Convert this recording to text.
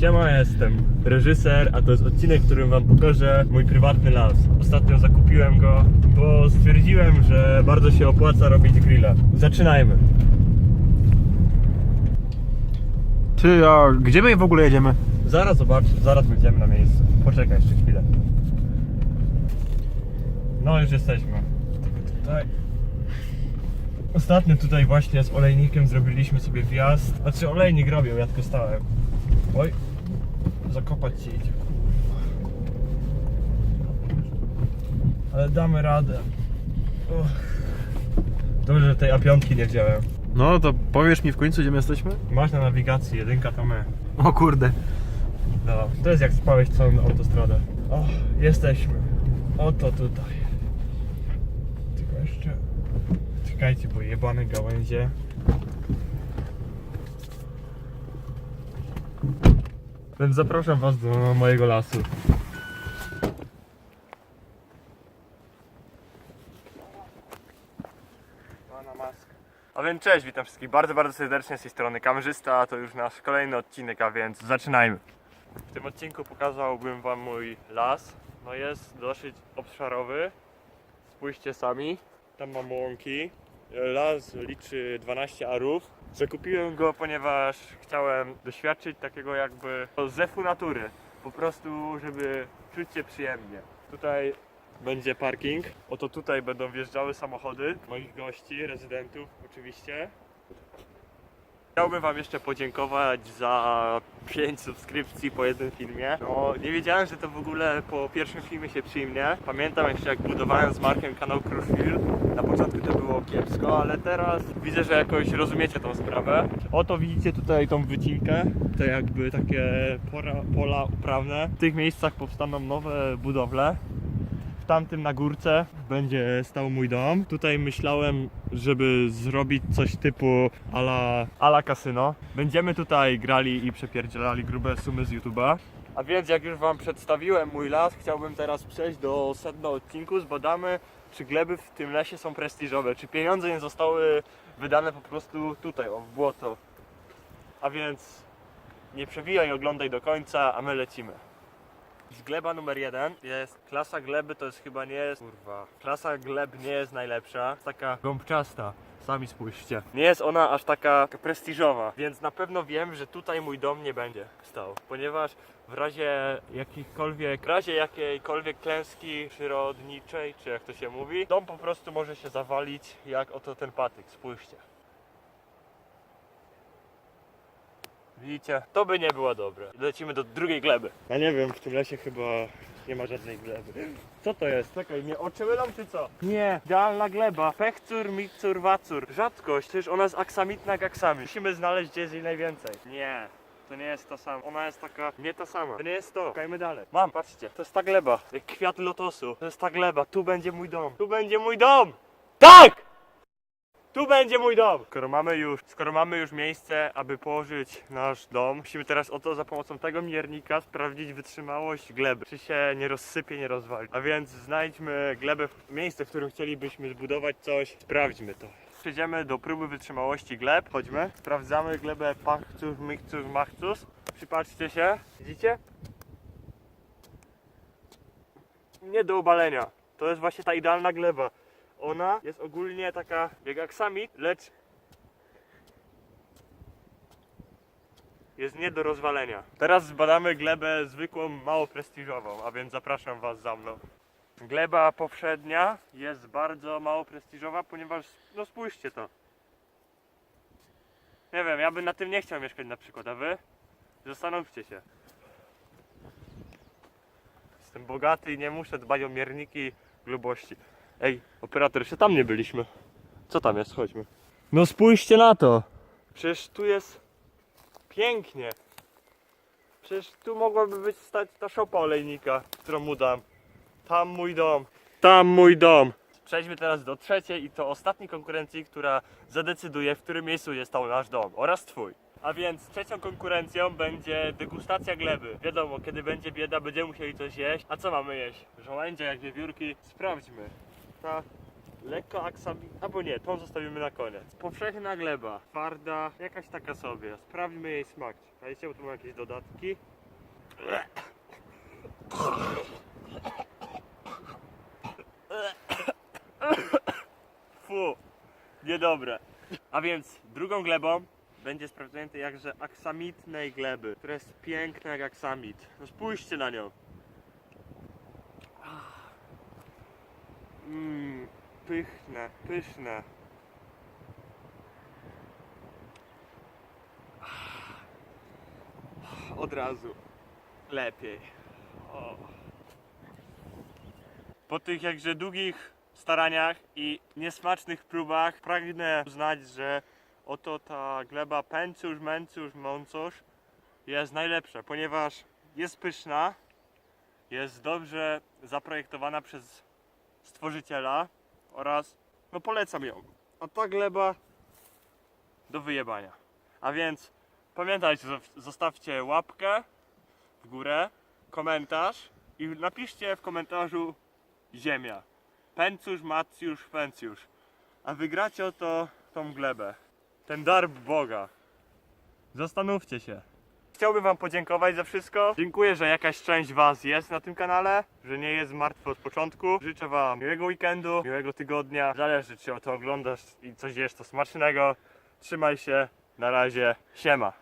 Siema, jestem reżyser, a to jest odcinek, w którym wam pokażę mój prywatny las. Ostatnio zakupiłem go, bo stwierdziłem, że bardzo się opłaca robić grilla. Zaczynajmy. Ty, a gdzie my w ogóle jedziemy? Zaraz zobacz, zaraz będziemy na miejscu. Poczekaj jeszcze chwilę. No już jesteśmy. Tutaj. Ostatnio tutaj właśnie z olejnikiem zrobiliśmy sobie wjazd. Znaczy olejnik robił, ja tylko stałem. Oj, zakopać się idzie. kurwa. Ale damy radę. Uch. Dobrze, że tej A5 nie wziąłem. No to powiesz mi w końcu, gdzie my jesteśmy? Masz na nawigacji, jedynka to my. O kurde. No, to jest jak spałeś całą autostradę. O, jesteśmy. Oto tutaj. Tylko jeszcze... Czekajcie, bo jebane gałęzie. Więc zapraszam was do mojego lasu. A więc cześć, witam wszystkich bardzo, bardzo serdecznie z tej strony kamerzysta, to już nasz kolejny odcinek, a więc zaczynajmy. W tym odcinku pokazałbym wam mój las. No jest dosyć obszarowy. Spójrzcie sami. Tam mam łąki. Las liczy 12 arów. Zakupiłem go, ponieważ chciałem doświadczyć takiego jakby zefu natury. Po prostu, żeby czuć się przyjemnie. Tutaj będzie parking. Oto tutaj będą wjeżdżały samochody moich gości, rezydentów oczywiście. Chciałbym Wam jeszcze podziękować za 5 subskrypcji po jednym filmie. No, nie wiedziałem, że to w ogóle po pierwszym filmie się przyjmie. Pamiętam jeszcze jak budowałem z Markiem kanał Crushfield. Na początku to było kiepsko, ale teraz widzę, że jakoś rozumiecie tą sprawę. Oto widzicie tutaj tą wycinkę, te jakby takie pora, pola uprawne. W tych miejscach powstaną nowe budowle. Tamtym na górce będzie stał mój dom. Tutaj myślałem, żeby zrobić coś typu ala, ala kasyno. Będziemy tutaj grali i przepierdzielali grube sumy z YouTube'a. A więc jak już Wam przedstawiłem mój las, chciałbym teraz przejść do sedna odcinku. Zbadamy, czy gleby w tym lesie są prestiżowe, czy pieniądze nie zostały wydane po prostu tutaj, o, w błoto. A więc nie przewijaj, oglądaj do końca, a my lecimy. Gleba numer jeden jest klasa gleby, to jest chyba nie jest. Kurwa. Klasa gleb nie jest najlepsza. Jest taka gąbczasta. Sami spójrzcie. Nie jest ona aż taka prestiżowa, więc na pewno wiem, że tutaj mój dom nie będzie stał, ponieważ w razie jakichkolwiek, w razie jakiejkolwiek klęski przyrodniczej, czy jak to się mówi, dom po prostu może się zawalić jak oto ten patyk. Spójrzcie. Widzicie? To by nie było dobre. Lecimy do drugiej gleby. Ja nie wiem, w tym lesie chyba nie ma żadnej gleby. Co to jest? Czekaj, mnie oczy mylą czy co? Nie, idealna gleba. Pechcur, mikcur, wacur. Rzadkość, przecież ona jest aksamitna jak aksamit. Musimy znaleźć, gdzie jest jej najwięcej. Nie. To nie jest to samo. Ona jest taka, nie ta sama. To nie jest to. Szukajmy dalej. Mam, patrzcie. To jest ta gleba. Jak kwiat lotosu. To jest ta gleba. Tu będzie mój dom. Tu będzie mój dom! Tak! Tu będzie mój dom! Skoro mamy już, skoro mamy już miejsce, aby położyć nasz dom, musimy teraz oto za pomocą tego miernika sprawdzić wytrzymałość gleby. Czy się nie rozsypie, nie rozwali. A więc znajdźmy glebę, miejsce, w którym chcielibyśmy zbudować coś. Sprawdźmy to. Przejdziemy do próby wytrzymałości gleb. Chodźmy. Sprawdzamy glebę pachcus, mikcus, machcus. Przypatrzcie się. Widzicie? Nie do obalenia. To jest właśnie ta idealna gleba. Ona jest ogólnie taka jak aksamit, lecz jest nie do rozwalenia. Teraz zbadamy glebę zwykłą, mało prestiżową, a więc zapraszam Was za mną. Gleba powszednia jest bardzo mało prestiżowa, ponieważ, no spójrzcie to. Nie wiem, ja bym na tym nie chciał mieszkać na przykład, a Wy? Zastanówcie się. Jestem bogaty i nie muszę dbać o mierniki grubości. Ej, operator, jeszcze tam nie byliśmy. Co tam jest? Chodźmy. No spójrzcie na to. Przecież tu jest pięknie. Przecież tu mogłaby być stać ta szopa olejnika, którą mu dam. Tam mój dom. Tam mój dom. Przejdźmy teraz do trzeciej i to ostatniej konkurencji, która zadecyduje, w którym miejscu jest stał nasz dom oraz twój. A więc trzecią konkurencją będzie degustacja gleby. Wiadomo, kiedy będzie bieda, będziemy musieli coś jeść. A co mamy jeść? Żołędzie, jak wiewiórki? Sprawdźmy. Ta lekko aksamitna, albo nie, tą zostawimy na koniec. Powszechna gleba, twarda, jakaś taka sobie. Sprawdźmy jej smak. Czekajcie, bo tu mam jakieś dodatki. Fu, niedobre. A więc drugą glebą będzie sprawdzenie tej jakże aksamitnej gleby, która jest piękna jak aksamit. No spójrzcie na nią. Mmm, pyszne, pyszne. Od razu lepiej. O. Po tych jakże długich staraniach i niesmacznych próbach pragnę uznać, że oto ta gleba pęcusz, męcusz, mącusz jest najlepsza, ponieważ jest pyszna, jest dobrze zaprojektowana przez stworzyciela oraz no polecam ją. A ta gleba do wyjebania. A więc pamiętajcie, zo- zostawcie łapkę w górę, komentarz i napiszcie w komentarzu ziemia. Pęcusz, macjusz, pęcjusz. A wygracie oto tą glebę. Ten dar Boga. Zastanówcie się. Chciałbym Wam podziękować za wszystko. Dziękuję, że jakaś część Was jest na tym kanale, że nie jest martwy od początku. Życzę Wam miłego weekendu, miłego tygodnia. Zależy, czy to oglądasz i coś jesz to smacznego. Trzymaj się. Na razie. Siema.